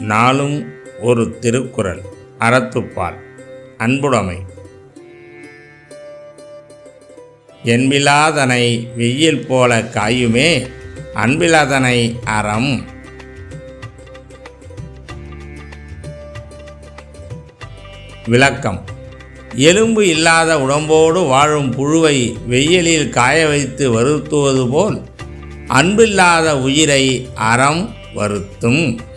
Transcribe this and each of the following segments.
நாளும் ஒரு திருக்குறள் அறத்துப்பால். அன்புடைமை. என்பிலாதனை வெயில் போல காயுமே அன்பிலாதனை அறம். விளக்கம். எலும்பு இல்லாத உடம்போடு வாழும் புழுவை வெயிலில் காய வைத்து வருத்துவது போல் அன்பில்லாத உயிரை அறம் வருத்தும்.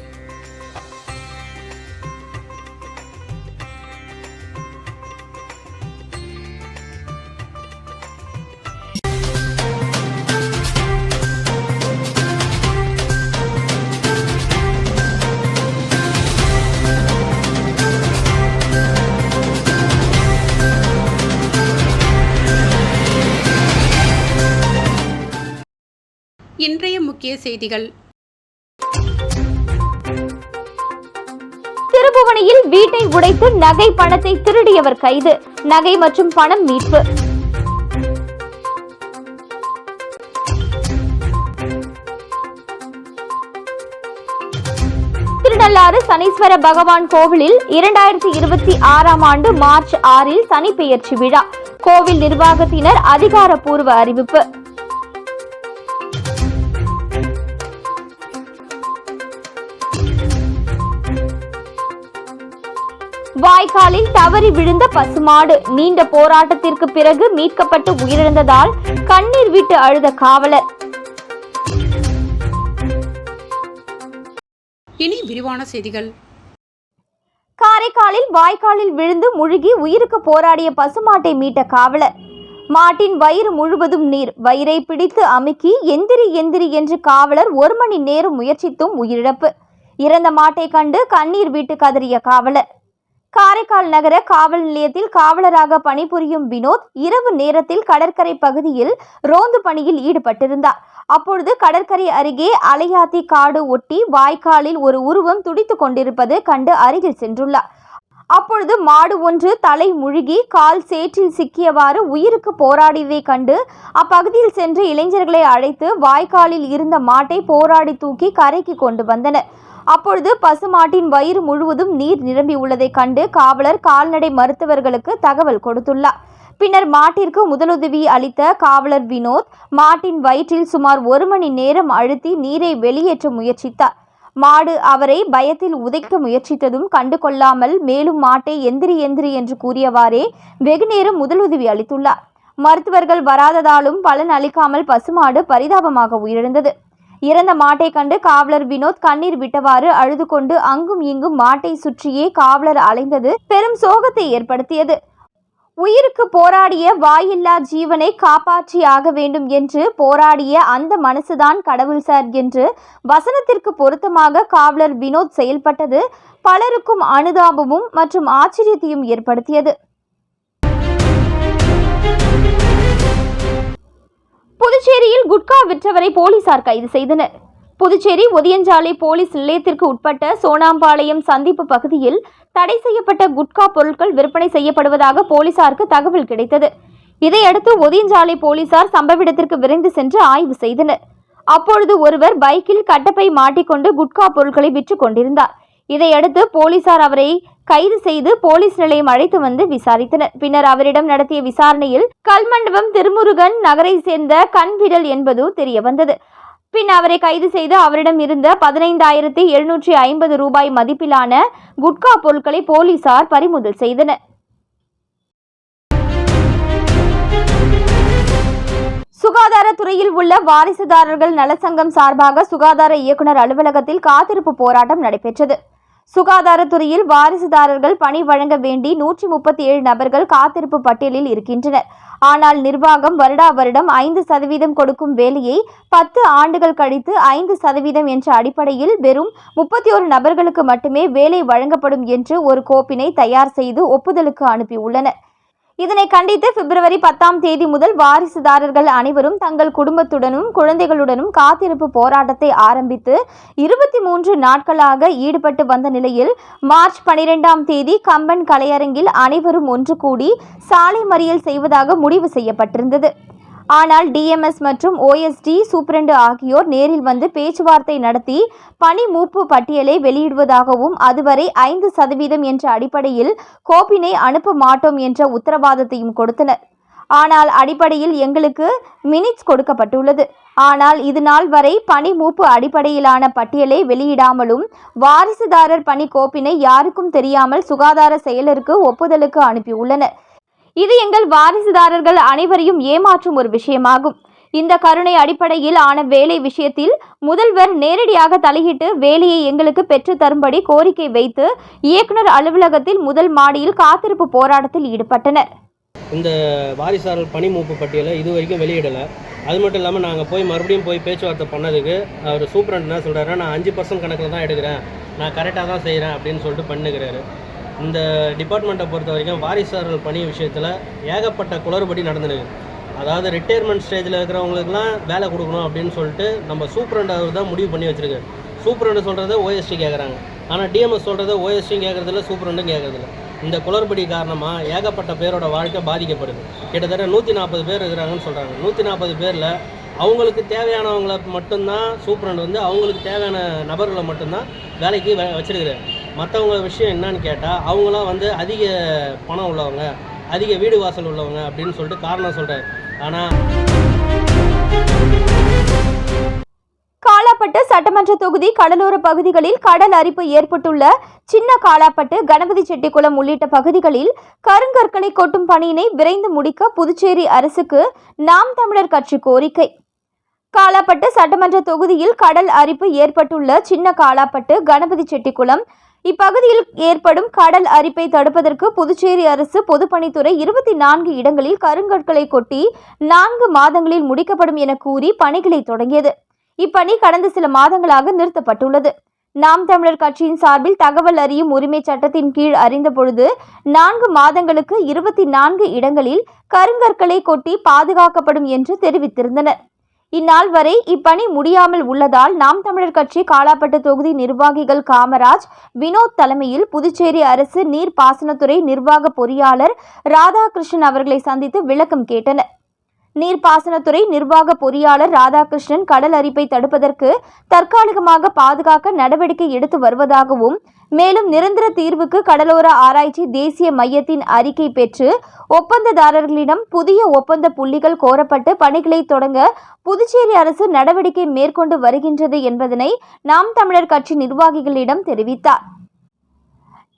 முக்கிய செய்திகள். திருபுவனையில் வீட்டை உடைத்து நகை பணத்தை திருடியவர் கைது. நகை மற்றும் பணம் மீட்பு. திருநள்ளாறு சனீஸ்வர பகவான் கோவிலில் இரண்டாயிரத்தி இருபத்தி ஆறாம் ஆண்டு மார்ச் ஆறில் சனி பெயர்ச்சி விழா. கோவில் நிர்வாகத்தினர் அதிகாரப்பூர்வ அறிவிப்பு. வாய்க்காலில் தவறி விழுந்த பசுமாடு. நீண்ட போராட்டத்திற்கு பிறகு மீட்கப்பட்டு உயிரிழந்ததால் கண்ணீர் விட்டு அழுத காவலர். இனி விரிவான செய்திகள். காரைக்காலில் வாய்க்காலில் விழுந்து முழுகி உயிருக்கு போராடிய பசுமாட்டை மீட்ட காவலர். மாட்டின் வயிறு முழுவதும் நீர். வயிறை பிடித்து அமுக்கி எந்திரி எந்திரி என்று காவலர் ஒரு மணி நேரம் முயற்சித்தும் உயிரிழப்பு. இறந்த மாட்டை கண்டு கண்ணீர் விட்டு கதறிய காவலர். காரைக்கால் நகர காவல் நிலையத்தில் காவலராக பணிபுரியும் வினோத் இரவு நேரத்தில் கடற்கரை பகுதியில் ரோந்து பணியில் ஈடுபட்டிருந்தார். அப்பொழுது கடற்கரை அருகே அலையாத்தி காடு ஒட்டி வாய்க்காலில் ஒரு உருவம் துடித்துக் கொண்டிருப்பது கண்டு அருகில் சென்றுள்ளார். அப்பொழுது மாடு ஒன்று தலை முழுகி கால் சேற்றில் சிக்கியவாறு உயிருக்கு போராடியதை கண்டு அப்பகுதியில் சென்று இளைஞர்களை அழைத்து வாய்க்காலில் இருந்த மாட்டை போராடி தூக்கி கரைக்கு கொண்டு வந்தனர். அப்பொழுது பசுமாட்டின் வயிறு முழுவதும் நீர் நிரம்பி உள்ளதை கண்டு காவலர் கால்நடை மருத்துவர்களுக்கு தகவல் கொடுத்துள்ளார். பின்னர் மாட்டிற்கு முதலுதவி அளித்த காவலர் வினோத் மாட்டின் வயிற்றில் சுமார் ஒரு மணி நேரம் அழுத்தி நீரை வெளியேற்ற முயற்சித்தார். மாடு அவரை பயத்தில் உதைக்க முயற்சித்ததும் கண்டுகொள்ளாமல் மேலும் மாட்டை எந்திரி எந்திரி என்று கூறியவாறே வெகுநேரம் முதலுதவி அளித்துள்ளார். மருத்துவர்கள் வராததாலும் பலன் அளிக்காமல் பசுமாடு பரிதாபமாக உயிரிழந்தது. இறந்த மாட்டை கண்டு காவலர் வினோத் கண்ணீர் விட்டவாறு அழுது கொண்டு அங்கும் இங்கும் மாட்டை சுற்றியே காவலர் அலைந்தது பெரும் சோகத்தை ஏற்படுத்தியது. உயிருக்கு போராடிய வாயில்லா ஜீவனை காப்பாற்றியாக வேண்டும் என்று போராடிய அந்த மனசுதான் கடவுள் சார் என்று வசனத்திற்கு பொருத்தமாக காவலர் வினோத் செயல்பட்டது. பலருக்கும் அனுதாபமும் மற்றும் ஆச்சரியத்தையும் ஏற்படுத்தியது. புதுச்சேரியில் குட்கா விற்றவரை போலீசார் கைது செய்தனர். புதுச்சேரி ஒதியஞ்சாலை போலீஸ் நிலையத்திற்கு உட்பட்ட சோனாம்பாளையம் சந்திப்பு பகுதியில் தடை செய்யப்பட்ட குட்கா பொருட்கள் விற்பனை செய்யப்படுவதாக போலீசாருக்கு தகவல் கிடைத்தது. இதையடுத்து ஒதியஞ்சாலை போலீசார் சம்பவ இடத்திற்கு விரைந்து சென்று ஆய்வு செய்தனர். அப்பொழுது ஒருவர் பைக்கில் கட்டப்பை மாட்டிக்கொண்டு குட்கா பொருட்களை விற்று கொண்டிருந்தார். இதையடுத்து போலீசார் அவரை கைது செய்து போலீஸ் நிலையம் அழைத்து வந்து விசாரித்தனர். பின்னர் அவரிடம் நடத்திய விசாரணையில் கல்மண்டபம் திருமுருகன் நகரை சேர்ந்த கண்விடல் என்பது தெரிய வந்தது பின் அவரை கைது செய்து அவரிடம் இருந்த பதினைந்தாயிரத்தி எழுநூற்றி ஐம்பது ரூபாய் மதிப்பிலான குட்கா பொருட்களை போலீசார் பறிமுதல் செய்தனர். சுகாதாரத்துறையில் உள்ள வாரிசுதாரர்கள் நலச்சங்கம் சார்பாக சுகாதார இயக்குனர் அலுவலகத்தில் காத்திருப்பு போராட்டம் நடைபெற்றது. சுகாதாரத்துறையில் வாரிசுதாரர்கள் பணி வழங்க வேண்டி நூற்றி முப்பத்தி ஏழு நபர்கள் காத்திருப்பு பட்டியலில் இருக்கின்றனர். ஆனால் நிர்வாகம் வருடா வருடம் ஐந்து சதவீதம் கொடுக்கும் வேலையை பத்து ஆண்டுகள் கழித்து ஐந்து சதவீதம் என்ற அடிப்படையில் வெறும் முப்பத்தி ஒரு நபர்களுக்கு மட்டுமே வேலை வழங்கப்படும் என்று ஒரு கோப்பினை தயார் செய்து ஒப்புதலுக்கு அனுப்பியுள்ளனர். இதனை கண்டித்து பிப்ரவரி பத்தாம் தேதி முதல் வாரிசுதாரர்கள் அனைவரும் தங்கள் குடும்பத்துடனும் குழந்தைகளுடனும் காத்திருப்பு போராட்டத்தை ஆரம்பித்து இருபத்தி மூன்று நாட்களாக ஈடுபட்டு வந்த நிலையில் மார்ச் பனிரெண்டாம் தேதி கம்பன் கலையரங்கில் அனைவரும் ஒன்று கூடி சாலை மறியல் செய்வதாக முடிவு செய்யப்பட்டிருந்தது. ஆனால் டிஎம்எஸ் மற்றும் ஓஎஸ்டி சூப்பரண்டு ஆகியோர் நேரில் வந்து பேச்சுவார்த்தை நடத்தி பணி மூப்பு பட்டியலை வெளியிடுவதாகவும் அதுவரை ஐந்து சதவீதம் என்ற அடிப்படையில் கோப்பினை அனுப்ப மாட்டோம் என்ற உத்தரவாதத்தையும் கொடுத்தனர். ஆனால் அடிப்படையில் எங்களுக்கு மினிட்ஸ் கொடுக்கப்பட்டுள்ளது. ஆனால் இது நாள் வரை பணி மூப்பு அடிப்படையிலான பட்டியலை வெளியிடாமலும் வாரிசுதாரர் பணி கோப்பினை யாருக்கும் தெரியாமல் சுகாதார செயலருக்கு ஒப்புதலுக்கு அனுப்பியுள்ளனர். இது எங்கள் வாரிசுதாரர்கள் அனைவரையும் ஏமாற்றும் ஒரு விஷயமாகும். இந்த கருணை அடிப்படையில் ஆன வேலை விஷயத்தில் முதல்வர் நேரடியாக தலையிட்டு வேலையை எங்களுக்கு பெற்று தரும்படி கோரிக்கை வைத்து இயக்குனர் அலுவலகத்தில் முதல் மாடியில் காத்திருப்பு போராட்டத்தில் ஈடுபட்டனர். இந்த வாரிசாரல் பணி மூப்பு பட்டியலை இது வரைக்கும் வெளியிடலை. அது மட்டும் இல்லாமல் நாங்கள் போய் மறுபடியும் போய் பேச்சுவார்த்தை பண்ணதுக்கு அவர் சூப்பரண்ட் என்ன சொல்கிறாரு நான் அஞ்சு பர்சன்ட் கணக்கில் தான் எடுக்கிறேன். நான் கரெக்டாக தான் செய்கிறேன் அப்படின்னு சொல்லிட்டு பண்ணுகிறாரு. இந்த டிபார்ட்மெண்ட்டை பொறுத்த வரைக்கும் வாரிசாரல் பணி விஷயத்தில் ஏகப்பட்ட குளறுபடி நடந்துருக்கு அதாவது ரிட்டையர்மெண்ட் ஸ்டேஜில் இருக்கிறவங்களுக்குலாம் வேலை கொடுக்கணும் அப்படின்னு சொல்லிட்டு நம்ம சூப்பரண்ட் அவர் தான் முடிவு பண்ணி வச்சிருக்கு சூப்பரண்டு சொல்கிறத ஓஎஸ்டி கேட்குறாங்க ஆனால் டிஎம்எஸ் சொல்கிறத ஓஎஸ்டியும் கேட்குறதில்ல சூப்பரண்டும் கேட்குறதில்ல இந்த குளறுபடி காரணமாக ஏகப்பட்ட பேரோட வாழ்க்கை பாதிக்கப்படுது. கிட்டத்தட்ட நூற்றி நாற்பது பேர் இருக்கிறாங்கன்னு சொல்கிறாங்க நூற்றி நாற்பது பேரில் அவங்களுக்கு தேவையானவங்களை மட்டும்தான் சூப்பரண்ட் வந்து அவங்களுக்கு தேவையான நபர்களை மட்டும்தான் வேலைக்கு வ வச்சிருக்கிறாரு. மற்றவங்க விஷயம் என்னன்னு கேட்டால் அவங்களாம் வந்து அதிக பணம் உள்ளவங்க அதிக வீடு வாசல் உள்ளவங்க அப்படின்னு சொல்லிட்டு காரணம் சொல்கிறேன் ஆனால் காலாப்பட்டு சட்டமன்ற தொகுதி கடலோர பகுதிகளில் கடல் அரிப்பு ஏற்பட்டுள்ள சின்ன காலாப்பட்டு கணபதி செட்டிக்குளம் உள்ளிட்ட பகுதிகளில் கருங்கற்களை கொட்டும் பணியினை விரைந்து முடிக்க புதுச்சேரி அரசுக்கு நாம் தமிழர் கட்சி கோரிக்கை. காலாப்பட்டு சட்டமன்ற தொகுதியில் கடல் அரிப்பு ஏற்பட்டுள்ள சின்ன காலாப்பட்டு கணபதி செட்டிக்குளம் இப்பகுதியில் ஏற்படும் கடல் அரிப்பை தடுப்பதற்கு புதுச்சேரி அரசு பொதுப்பணித்துறை இருபத்தி நான்கு இடங்களில் கருங்கற்களை கொட்டி நான்கு மாதங்களில் முடிக்கப்படும் என கூறி பணிகளை தொடங்கியது. இப்பணி கடந்த சில மாதங்களாக நிறுத்தப்பட்டுள்ளது. நாம் தமிழர் கட்சியின் சார்பில் தகவல் அறியும் உரிமை சட்டத்தின் கீழ் அறிந்த பொழுது நான்கு மாதங்களுக்கு இருபத்தி நான்கு இடங்களில் கருங்கற்களை கொட்டி பாதுகாக்கப்படும் என்று தெரிவித்திருந்தனர். இந்நாள் வரை இப்பணி முடியாமல் உள்ளதால் நாம் தமிழர் கட்சி காலாப்பட்டு தொகுதி நிர்வாகிகள் காமராஜ் வினோத் தலைமையில் புதுச்சேரி அரசு நீர் பாசனத்துறை நிர்வாக பொறியாளர் ராதாகிருஷ்ணன் அவர்களை சந்தித்து விளக்கம் கேட்டனர். நீர்ப்பாசனத்துறை நிர்வாக பொறியாளர் ராதாகிருஷ்ணன் கடல் அரிப்பை தடுப்பதற்கு தற்காலிகமாக பாதுகாக்க நடவடிக்கை எடுத்து வருவதாகவும் மேலும் நிரந்தர தீர்வுக்கு கடலோர ஆராய்ச்சி தேசிய மையத்தின் அறிக்கை பெற்று ஒப்பந்ததாரர்களிடம் புதிய ஒப்பந்த புள்ளிகள் கோரப்பட்டு பணிகளை தொடங்க புதுச்சேரி அரசு நடவடிக்கை மேற்கொண்டு வருகின்றது என்பதனை நாம் தமிழர் கட்சி நிர்வாகிகளிடம் தெரிவித்தார்.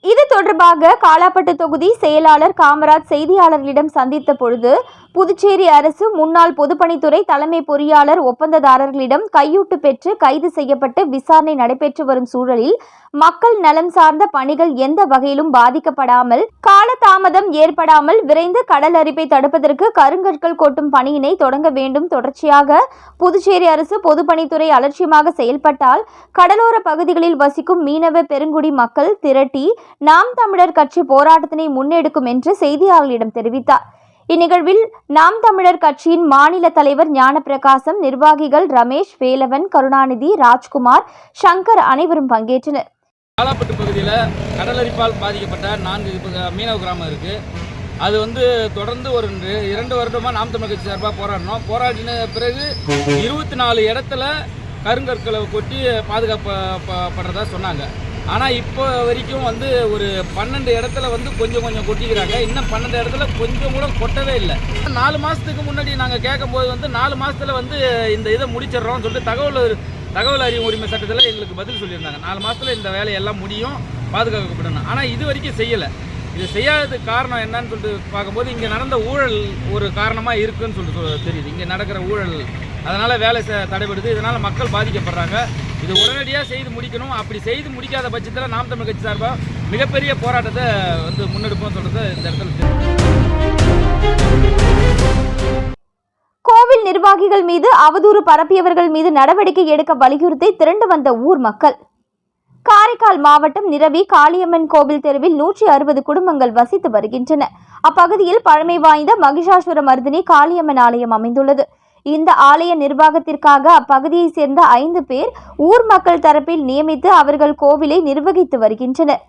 இது தொடர்பாக காலாப்பட்டு தொகுதி செயலாளர் காமராஜ் செய்தியாளர்களிடம் சந்தித்த பொழுது புதுச்சேரி அரசு முன்னாள் பொதுப்பணித்துறை தலைமை பொறியாளர் ஒப்பந்ததாரர்களிடம் கையூட்டு பெற்று கைது செய்யப்பட்டு விசாரணை நடைபெற்று வரும் சூழலில் மக்கள் நலம் சார்ந்த பணிகள் எந்த வகையிலும் பாதிக்கப்படாமல் காலதாமதம் ஏற்படாமல் விரைந்து கடல் அரிப்பை தடுப்பதற்கு கருங்கற்கள் கொட்டும் பணியினை தொடங்க வேண்டும். தொடர்ச்சியாக புதுச்சேரி அரசு பொதுப்பணித்துறை அலட்சியமாக செயல்பட்டால் கடலோர பகுதிகளில் வசிக்கும் மீனவ பெருங்குடி மக்கள் திரட்டி நாம் தமிழர் கட்சி போராட்டத்தினை முன்னெடுக்கும் என்று செய்தியாளர்களிடம் தெரிவித்தார். இந்நிகழ்வில் நாம் தமிழர் கட்சியின் மாநில தலைவர் ஞானப்பிரகாசம் நிர்வாகிகள் ரமேஷ் வேலவன் கருணாநிதி ராஜ்குமார் சங்கர் அனைவரும் பங்கேற்றனர். காலாப்பட்டு பகுதியில் கடலரிப்பால் பாதிக்கப்பட்ட நான்கு மீனவ கிராமம் இருக்குது அது வந்து தொடர்ந்து ஒரு ரெண்டு- இரண்டு வருடமாக நாம் தமிழர் கட்சி சார்பாக போராடினோம் போராடின பிறகு இருபத்தி நாலு இடத்துல கருங்கற்களை கொட்டி பாதுகாப்படுறதா சொன்னாங்க. ஆனால் இப்போ வரைக்கும் வந்து ஒரு பன்னெண்டு இடத்துல வந்து கொஞ்சம் கொஞ்சம் கொட்டிக்கிறாங்க. இன்னும் பன்னெண்டு இடத்துல கொஞ்சம் கூட கொட்டவே இல்லை. நாலு மாதத்துக்கு முன்னாடி நாங்கள் கேட்கும்போது வந்து நாலு மாதத்தில் வந்து இந்த இதை முடிச்சிடுறோம்னு சொல்லிட்டு தகவல் தகவல் அறிவு உரிமை சட்டத்தில் எங்களுக்கு பதில் சொல்லியிருந்தாங்க. நாலு மாதத்தில் இந்த வேலையெல்லாம் முடியும் பாதுகாக்கப்படணும் ஆனால் இது வரைக்கும் செய்யலை. இது செய்யாததுக்கு காரணம் என்னன்னு சொல்லிட்டு பார்க்கும்போது இங்கே நடந்த ஊழல் ஒரு காரணமாக இருக்குன்னு சொல்லிட்டு தெரியுது. இங்கே நடக்கிற ஊழல். அதனால் வேலை செ- தடைபடுது. இதனால் மக்கள் பாதிக்கப்படுறாங்க. இது உடனடியாக செய்து முடிக்கணும். அப்படி செய்து முடிக்காத பட்சத்தில் நாம் தமிழ் கட்சி சார்பாக மிகப்பெரிய போராட்டத்தை வந்து முன்னெடுப்போம் சொல்றது இந்த இடத்துல கோவில் நிர்வாகிகள் மீது அவதூறு பரப்பியவர்கள் மீது நடவடிக்கை எடுக்க வலியுறுத்தி திரண்டு வந்த ஊர் மக்கள். காரைக்கால் மாவட்டம் நிரவி காளியம்மன் கோவில் தெருவில் நூற்றி அறுபது குடும்பங்கள் வசித்து வருகின்றன. அப்பகுதியில் பழமை வாய்ந்த மகிஷாசுர மருதினி காளியம்மன் ஆலயம் அமைந்துள்ளது. இந்த ஆலய நிர்வாகத்திற்காக அப்பகுதியைச் சேர்ந்த ஐந்து பேர் ஊர் மக்கள் தரப்பில் நியமித்து அவர்கள் கோவிலை நிர்வகித்து வருகின்றனர்.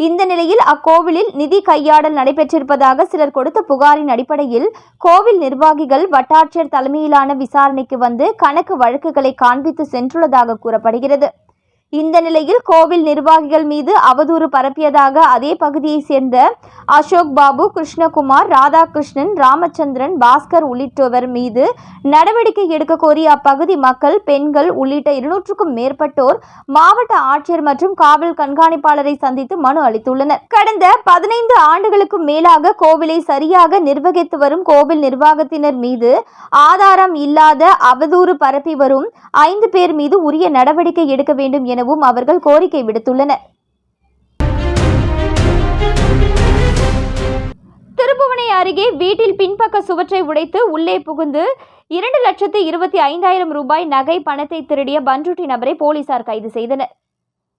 இந்த நிலையில் அக்கோவிலில் நிதி கையாடல் நடைபெற்றிருப்பதாக சிலர் கொடுத்த புகாரின் அடிப்படையில் கோவில் நிர்வாகிகள் வட்டாட்சியர் தலைமையிலான விசாரணைக்கு வந்து கணக்கு வழக்குகளை காண்பித்து சென்றுள்ளதாக கூறப்படுகிறது. இந்த நிலையில் கோவில் நிர்வாகிகள் மீது அவதூறு பரப்பியதாக அதே பகுதியைச் சேர்ந்த அசோக் பாபு கிருஷ்ணகுமார் ராதாகிருஷ்ணன் ராமச்சந்திரன் பாஸ்கர் உள்ளிட்டவர் மீது நடவடிக்கை எடுக்க கோரி அப்பகுதி மக்கள் பெண்கள் உள்ளிட்ட இருநூற்றுக்கும் மேற்பட்டோர் மாவட்ட ஆட்சியர் மற்றும் காவல் கண்காணிப்பாளரை சந்தித்து மனு அளித்துள்ளனர். கடந்த பதினைந்து ஆண்டுகளுக்கும் மேலாக கோவிலை சரியாக நிர்வகித்து வரும் கோவில் நிர்வாகத்தினர் மீது ஆதாரம் இல்லாத அவதூறு பரப்பி வரும் ஐந்து பேர் மீது உரிய நடவடிக்கை எடுக்க வேண்டும் என எனவும் அவர்கள் கோரிக்கை விடுத்துள்ளனர். திருப்புவனை அருகே வீட்டில் பின்பக்க சுவற்றை உடைத்து உள்ளே புகுந்து இரண்டு லட்சத்து இருபத்தி ஐந்தாயிரம் ரூபாய் நகை பணத்தை திருடிய பன்ருட்டி நபரை போலீசார் கைது செய்தனர்.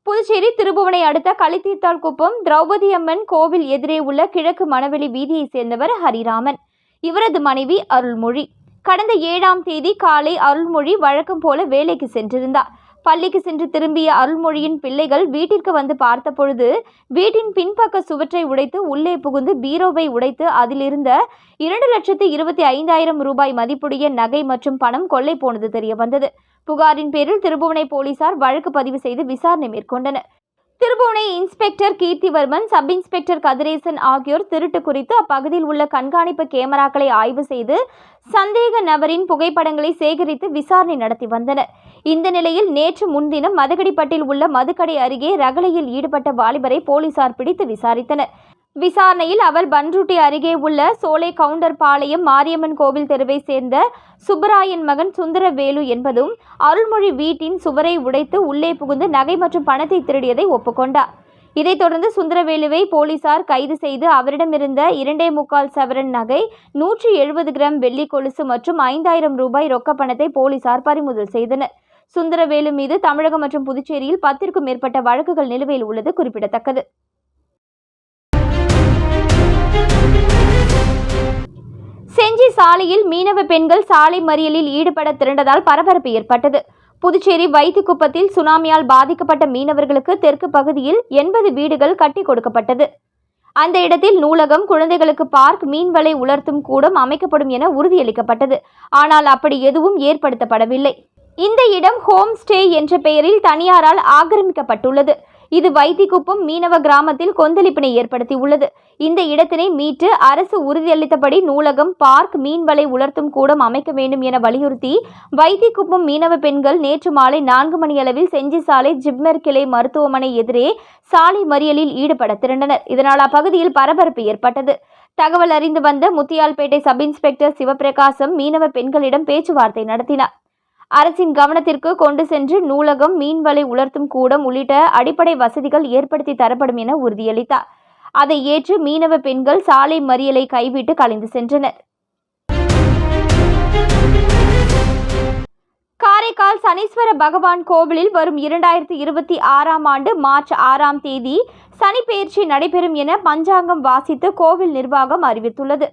புதுச்சேரி திருபுவனை அடுத்த களித்தீர்த்தால் குப்பம் திரௌபதி அம்மன் கோவில் எதிரே உள்ள கிழக்கு மணவெளி வீதியைச் சேர்ந்தவர் ஹரிராமன். இவரது மனைவி அருள்மொழி. கடந்த ஏழாம் தேதி காலை அருள்மொழி வழக்கம் போல வேலைக்கு சென்றிருந்தார். பள்ளிக்கு சென்று திரும்பிய அருள்மொழியின் பிள்ளைகள் வீட்டிற்கு வந்து பார்த்தபொழுது வீட்டின் பின்பக்க சுவற்றை உடைத்து உள்ளே புகுந்து பீரோவை உடைத்து அதிலிருந்த இரண்டு லட்சத்து இருபத்தி ஐந்தாயிரம் ரூபாய் மதிப்புடைய நகை மற்றும் பணம் கொள்ளை போனது தெரிய வந்தது புகாரின் பேரில் திருபுவனை போலீசார் வழக்கு பதிவு செய்து விசாரணை மேற்கொண்டனர். Thirubuvanai inspector Keerthivarman sub inspector Kathiresan ஆகியோர் திருட்டு குறித்து அப்பகுதியில் உள்ள கண்காணிப்பு கேமராக்களை ஆய்வு செய்து சந்தேக நபரின் புகைப்படங்களை சேகரித்து விசாரணை நடத்தி வந்தனர். இந்த நிலையில் நேற்று முன்தினம் மதகடிப்பட்டில் உள்ள மதுக்கடை அருகே ரகளையில் ஈடுபட்ட வாலிபரை போலீசார் பிடித்து விசாரித்தனர். விசாரணையில் அவர் பன்ருட்டி அருகே உள்ள சோலை கவுண்டர் பாளையம் மாரியம்மன் கோவில் தெருவை சேர்ந்த சுப்பராயன் மகன் சுந்தரவேலு என்பதும் அருள்மொழி வீட்டின் சுவரை உடைத்து உள்ளே புகுந்து நகை மற்றும் பணத்தை திருடியதை ஒப்புக்கொண்டார். இதைத் தொடர்ந்து சுந்தரவேலுவை போலீசார் கைது செய்து அவரிடமிருந்த இரண்டே முக்கால் சவரன் நகை நூற்றி எழுபது கிராம் வெள்ளி கொலுசு மற்றும் ஐந்தாயிரம் ரூபாய் ரொக்க பணத்தை போலீசார் பறிமுதல் செய்தனர். சுந்தரவேலு மீது தமிழகம் மற்றும் புதுச்சேரியில் பத்திற்கும் மேற்பட்ட வழக்குகள் நிலுவையில் உள்ளது குறிப்பிடத்தக்கது. செஞ்சி சாலையில் மீனவ பெண்கள் சாலை மறியலில் ஈடுபட திரண்டதால் பரபரப்பு ஏற்பட்டது. புதுச்சேரி வைத்திக்குப்பத்தில் சுனாமியால் பாதிக்கப்பட்ட மீனவர்களுக்கு தெற்கு பகுதியில் எண்பது வீடுகள் கட்டி கொடுக்கப்பட்டது. அந்த இடத்தில் நூலகம் குழந்தைகளுக்கு பார்க் மீன்வலை உலர்த்தும் கூடம் அமைக்கப்படும் என உறுதியளிக்கப்பட்டது. ஆனால் அப்படி எதுவும் ஏற்படுத்தப்படவில்லை. இந்த இடம் ஹோம் ஸ்டே என்ற பெயரில் தனியாரால் ஆக்கிரமிக்கப்பட்டுள்ளது. இது வைத்திக்குப்பம் மீனவ கிராமத்தில் கொந்தளிப்பினை ஏற்படுத்தியுள்ளது. இந்த இடத்தினை மீட்டு அரசு உறுதியளித்தபடி நூலகம் பார்க் மீன்வலை உலர்த்தும் கூடம் அமைக்க வேண்டும் என வலியுறுத்தி வைத்திக்குப்பம் மீனவ பெண்கள் நேற்று மாலை நான்கு மணியளவில் செஞ்சி சாலை ஜிப்மர் கிளை மருத்துவமனை எதிரே சாலை மறியலில் ஈடுபட திரண்டனர். இதனால் அப்பகுதியில் பரபரப்பு ஏற்பட்டது. தகவல் அறிந்து வந்த முத்தியால்பேட்டை சப் இன்ஸ்பெக்டர் சிவபிரகாசம் மீனவ பெண்களிடம் பேச்சுவார்த்தை நடத்தினார். அரசின் கவனத்திற்கு கொண்டு சென்று நூலகம் மீன்வலை உலர்த்தும் கூடம் உள்ளிட்ட அடிப்படை வசதிகள் ஏற்படுத்தி தரப்படும் என உறுதியளித்தார். அதை ஏற்று மீனவ பெண்கள் சாலை மறியலை கைவிட்டு கலைந்து சென்றனர். காரைக்கால் சனீஸ்வர பகவான் கோவிலில் வரும் இரண்டாயிரத்தி இருபத்தி ஆறாம் ஆண்டு மார்ச் ஆறாம் தேதி சனிப்பெயர்ச்சி நடைபெறும் என பஞ்சாங்கம் வாசித்து கோவில் நிர்வாகம் அறிவித்துள்ளது.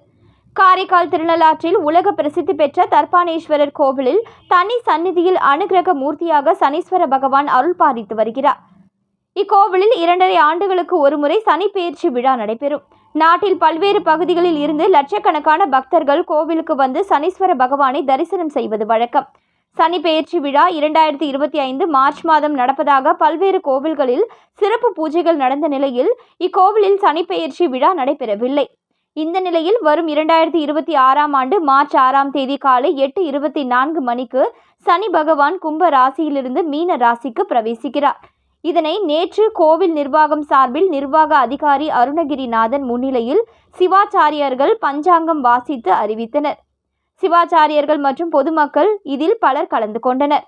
காரைக்கால் திருநள்ளாற்றில் உலக பிரசித்தி பெற்ற தர்பானேஸ்வரர் கோவிலில் தனி சந்நிதியில் அனுகிரக மூர்த்தியாக சனீஸ்வர பகவான் அருள் பாதித்து வருகிறார். இக்கோவிலில் இரண்டரை ஆண்டுகளுக்கு ஒருமுறை சனிப்பெயர்ச்சி விழா நடைபெறும். நாட்டில் பல்வேறு பகுதிகளில் இருந்து லட்சக்கணக்கான பக்தர்கள் கோவிலுக்கு வந்து சனீஸ்வர பகவானை தரிசனம் செய்வது வழக்கம். சனி பெயர்ச்சி விழா இரண்டாயிரத்தி இருபத்தி ஐந்து மார்ச் மாதம் நடப்பதாக பல்வேறு கோவில்களில் சிறப்பு பூஜைகள் நடந்த நிலையில் இக்கோவிலில் சனி பெயர்ச்சி விழா நடைபெறவில்லை. இந்த நிலையில் வரும் இரண்டாயிரத்தி இருபத்தி ஆறாம் ஆண்டு மார்ச் ஆறாம் தேதி காலை எட்டு இருபத்தி நான்கு மணிக்கு சனி பகவான் கும்ப ராசியிலிருந்து மீன ராசிக்கு பிரவேசிக்கிறார். இதனை நேற்று கோவில் நிர்வாகம் சார்பில் நிர்வாக அதிகாரி அருணகிரிநாதன் முன்னிலையில் சிவாச்சாரியர்கள் பஞ்சாங்கம் வாசித்து அறிவித்தனர். சிவாச்சாரியர்கள் மற்றும் பொதுமக்கள் இதில் பலர் கலந்து கொண்டனர்.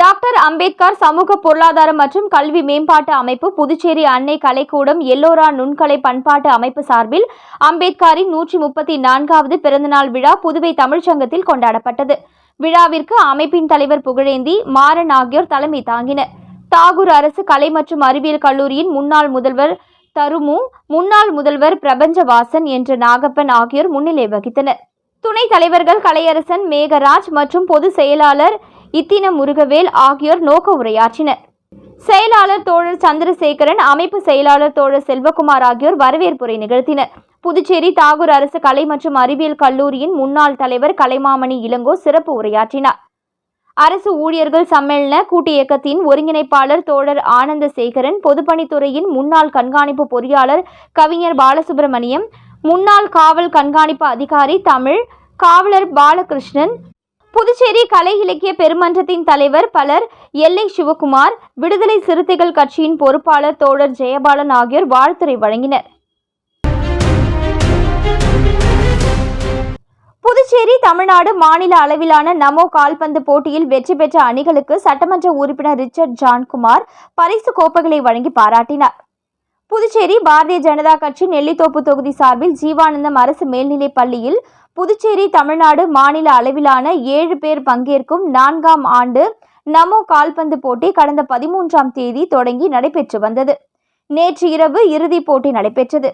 டாக்டர் அம்பேத்கர் சமூக பொருளாதார மற்றும் கல்வி மேம்பாட்டு அமைப்பு புதுச்சேரி அன்னை கலைக்கூடம் எல்லோரா நுண்கலை பண்பாட்டு அமைப்பு சார்பில் அம்பேத்கரின் நூற்றி முப்பத்தி நான்காவது பிறந்தநாள் விழா புதுவை தமிழ்ச்சங்கத்தில் கொண்டாடப்பட்டது. விழாவிற்கு அமைப்பின் தலைவர் புகழேந்தி மாறன் ஆகியோர் தலைமை தாங்கினர். தாகூர் அரசு கலை மற்றும் அறிவியல் கல்லூரியின் முன்னாள் முதல்வர் தருமு முன்னாள் முதல்வர் பிரபஞ்சவாசன் என்ற நாகப்பன் ஆகியோர் முன்னிலை வகித்தனர். துணைத் தலைவர்கள் கலையரசன் மேகராஜ் மற்றும் பொதுச் செயலாளர் இத்தின முருகவேல் ஆகியோர் நோக்க உரையாற்றினர். செயலாளர் தோழர் சந்திரசேகரன் அமைப்பு செயலாளர் தோழர் செல்வகுமார் ஆகியோர் வரவேற்புரை நிகழ்த்தினர். புதுச்சேரி தாகூர் அரசு கலை மற்றும் அறிவியல் கல்லூரியின் முன்னாள் தலைவர் கலைமாமணி இளங்கோ சிறப்பு உரையாற்றினார். அரசு ஊழியர்கள் சம்மேளன கூட்டு இயக்கத்தின் ஒருங்கிணைப்பாளர் தோழர் ஆனந்த சேகரன் பொதுப்பணித்துறையின் முன்னாள் கண்காணிப்பு பொறியாளர் கவிஞர் பாலசுப்ரமணியம் முன்னாள் காவல் கண்காணிப்பு அதிகாரி தமிழ் காவலர் பாலகிருஷ்ணன் புதுச்சேரி கலை இலக்கிய பெருமன்றத்தின் தலைவர் பலர் எல்லை சிவகுமார் விடுதலை சிறுத்தைகள் கட்சியின் பொறுப்பாளர் தோழர் ஜெயபாலன் ஆகியோர் வாழ்த்துரை வழங்கினர். புதுச்சேரி தமிழ்நாடு மாநில அளவிலான நமோ கால்பந்து போட்டியில் வெற்றி பெற்ற அணிகளுக்கு சட்டமன்ற உறுப்பினர் ரிச்சர்ட் ஜான்குமார் பரிசு கோப்பைகளை வழங்கி பாராட்டினார். புதுச்சேரி பாரதிய ஜனதா கட்சி நெல்லித்தோப்பு தொகுதி சார்பில் ஜீவானந்தம் அரசு மேல்நிலைப் பள்ளியில் புதுச்சேரி தமிழ்நாடு மாநில அளவிலான ஏழு பேர் பங்கேற்கும் நான்காம் ஆண்டு நமோ கால்பந்து போட்டி கடந்த பதிமூன்றாம் தேதி தொடங்கி நடைபெற்று வந்தது. நேற்று இரவு இறுதிப் போட்டி நடைபெற்றது.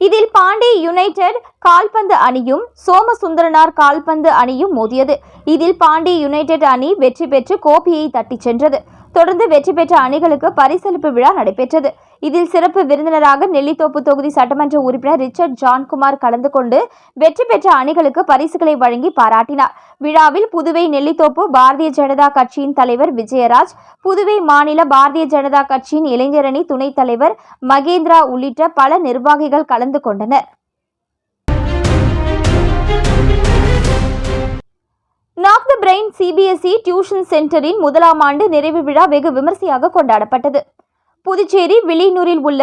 இதில் பாண்டி யுனைடெட் கால்பந்து அணியும் சோமசுந்தரனார் கால்பந்து அணியும் மோதியது. இதில் பாண்டி யுனைடெட் அணி வெற்றி பெற்று கோப்பையை தட்டிச் சென்றது. தொடர்ந்து வெற்றி பெற்ற அணிகளுக்கு பரிசளிப்பு விழா நடைபெற்றது. இதில் சிறப்பு விருந்தினராக நெல்லித்தோப்பு தொகுதி சட்டமன்ற உறுப்பினர் ரிச்சர்ட் ஜான்குமார் கலந்து கொண்டு வெற்றி பெற்ற அணிகளுக்கு பரிசுகளை வழங்கி பாராட்டினார். விழாவில் புதுவை நெல்லித்தோப்பு பாரதிய ஜனதா கட்சியின் தலைவர் விஜயராஜ் புதுவை மாநில பாரதிய ஜனதா கட்சியின் இளைஞரணி துணைத் தலைவர் மகேந்திரா உள்ளிட்ட பல நிர்வாகிகள் கலந்து கொண்டனர். Knock the brain CBSE tuition சென்டரின் முதலாம் ஆண்டு நிறைவு விழா வெகு விமர்சையாக கொண்டாடப்பட்டது. புதுச்சேரி வில்லியனூரில் உள்ள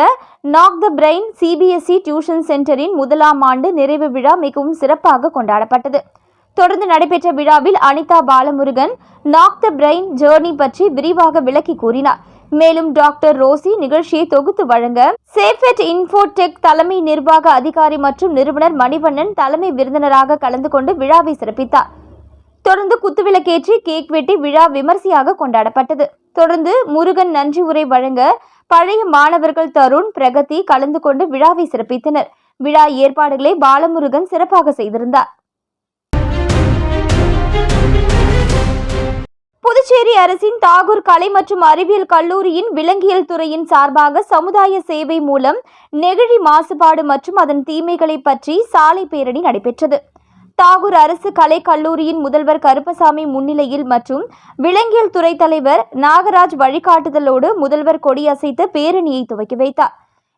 knock the brain CBSE tuition சென்டரின் முதலாம் ஆண்டு நிறைவு விழா மிகவும் சிறப்பாக கொண்டாடப்பட்டது. தொடர்ந்து நடைபெற்ற விழாவில் Anitha Balamurugan knock the brain journey பற்றி விரிவாக விளக்கி கூறினார். மேலும் டாக்டர் ரோசி நிகழ்ச்சியை தொகுத்து வழங்க சேஃபெட் இன்ஃபோடெக் தலைமை நிர்வாக அதிகாரி மற்றும் நிறுவனர் மணிவண்ணன் தலைமை விருந்தினராக கலந்து கொண்டு விழாவை சிறப்பித்தார். தொடர்ந்து குத்துவிளக்கேற்றி கேக் வெட்டி விழா விமர்சையாக கொண்டாடப்பட்டது. தொடர்ந்து முருகன் நன்றி உரை வழங்க பழைய மாணவர்கள் தருண் பிரகதி கலந்து கொண்டு விழாவை சிறப்பித்தனர். விழா ஏற்பாடுகளை பாலமுருகன் சிறப்பாக செய்திருந்தார். புதுச்சேரி அரசின் தாகூர் கலை மற்றும் அறிவியல் கல்லூரியின் விலங்கியல் துறையின் சார்பாக சமுதாய சேவை மூலம் நெகிழி மாசுபாடு மற்றும் அதன் தீமைகளை பற்றி சாலை பேரணி நடைபெற்றது. தாகூர் அரசு கலை கல்லூரியின் முதல்வர் கருப்பசாமி முன்னிலையில் மற்றும் விலங்கியல் துறை தலைவர் நாகராஜ் வழிகாட்டுதலோடு முதல்வர் கொடியசைத்து பேரணியை துவக்கி வைத்தார்.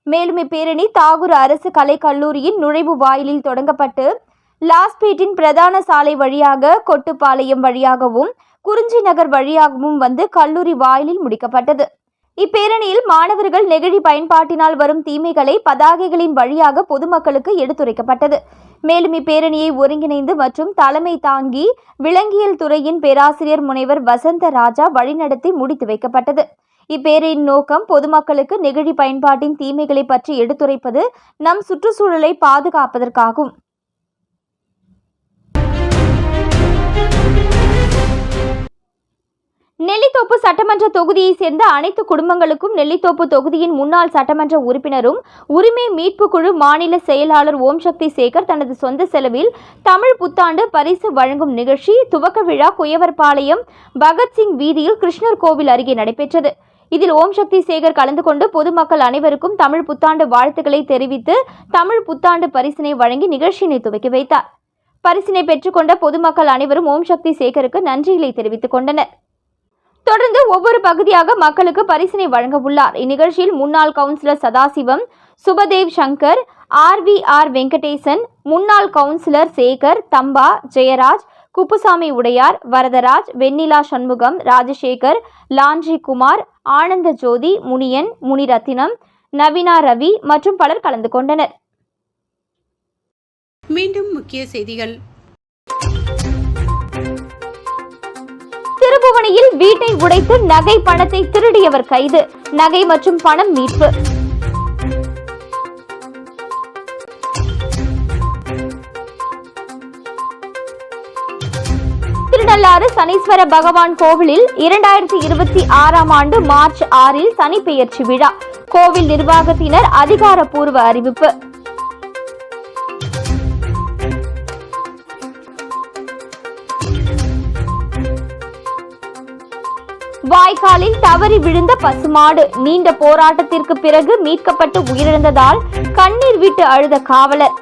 மேலும் இப்பேரணி தாகூர் அரசு கலை கல்லூரியின் நுழைவு வாயிலில் தொடங்கப்பட்டு லாஸ்பேட்டின் பிரதான சாலை வழியாக கொட்டுப்பாளையம் வழியாகவும் குறிஞ்சி நகர் வழியாகவும் வந்து கல்லூரி வாயிலில் முடிக்கப்பட்டது. இப்பேரணியில் மாணவர்கள் நெகிழி பயன்பாட்டினால் வரும் தீமைகளை பதாகைகளின் வழியாக பொதுமக்களுக்கு எடுத்துரைக்கப்பட்டது. மேலும் இப்பேரணியை ஒருங்கிணைந்து மற்றும் தலைமை தாங்கி விலங்கியல் துறையின் பேராசிரியர் முனைவர் வசந்த ராஜா வழிநடத்தி முடித்து வைக்கப்பட்டது. இப்பேரின் நோக்கம் பொதுமக்களுக்கு நெகிழி பயன்பாட்டின் தீமைகளை பற்றி எடுத்துரைப்பது நம் சுற்றுச்சூழலை பாதுகாப்பதற்காகும். நெல்லித்தோப்பு சட்டமன்ற தொகுதியைச் சேர்ந்த அனைத்து குடும்பங்களுக்கும் நெல்லித்தோப்பு தொகுதியின் முன்னாள் சட்டமன்ற உறுப்பினரும் உரிமை மீட்பு குழு மாநில செயலாளர் ஓம் சக்தி சேகர் தனது சொந்த செலவில் தமிழ் புத்தாண்டு பரிசு வழங்கும் நிகழ்ச்சி துவக்க விழா குயவர்பாளையம் பகத்சிங் வீதியில் கிருஷ்ணர் கோவில் அருகே நடைபெற்றது. இதில் ஓம் சக்தி சேகர் கலந்து கொண்டு பொதுமக்கள் அனைவருக்கும் தமிழ் புத்தாண்டு வாழ்த்துக்களை தெரிவித்து தமிழ் புத்தாண்டு பரிசினை வழங்கி நிகழ்ச்சியினை துவக்கி வைத்தார். பரிசினை பெற்றுக்கொண்ட பொதுமக்கள் அனைவரும் ஓம் சக்தி சேகருக்கு நன்றிகளை தெரிவித்துக் கொண்டனர். தொடர்ந்து ஒவ்வொரு பகுதியாக மக்களுக்கு பரிசினை வழங்க உள்ளார் இந்நிகழ்ச்சியில் முன்னாள் councillor Sadasivam Subadev Shankar R V R Venkatesan முன்னாள் கவுன்சிலர் சேகர் தம்பா ஜெயராஜ் குப்புசாமி உடையார் வரதராஜ் வெண்ணிலா சண்முகம் ராஜசேகர் லாஞ்சி குமார் ஆனந்த ஜோதி முனியன் முனிரத்தினம் நவீனா ரவி மற்றும் பலர் கலந்து கொண்டனர். மீண்டும் முக்கிய செய்திகள். திருபுவனையில் வீட்டை உடைத்து நகை பணத்தை திருடியவர் கைது. நகை மற்றும் பணம் மீட்பு. திருநள்ளாறு சனீஸ்வர பகவான் கோவிலில் இரண்டாயிரத்தி இருபத்தி ஆறாம் ஆண்டு மார்ச் ஆறில் சனி பெயர்ச்சி விழா. கோவில் நிர்வாகத்தினர் அதிகாரப்பூர்வ அறிவிப்பு. வாய்க்காலில் தவறி விழுந்த பசுமாடு. நீண்ட போராட்டத்திற்கு பிறகு மீட்கப்பட்டு உயிரிழந்ததால் கண்ணீர் விட்டு அழுத காவலர்.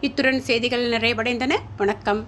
இத்துடன் செய்திகள் நிறைவடைந்தன. வணக்கம்.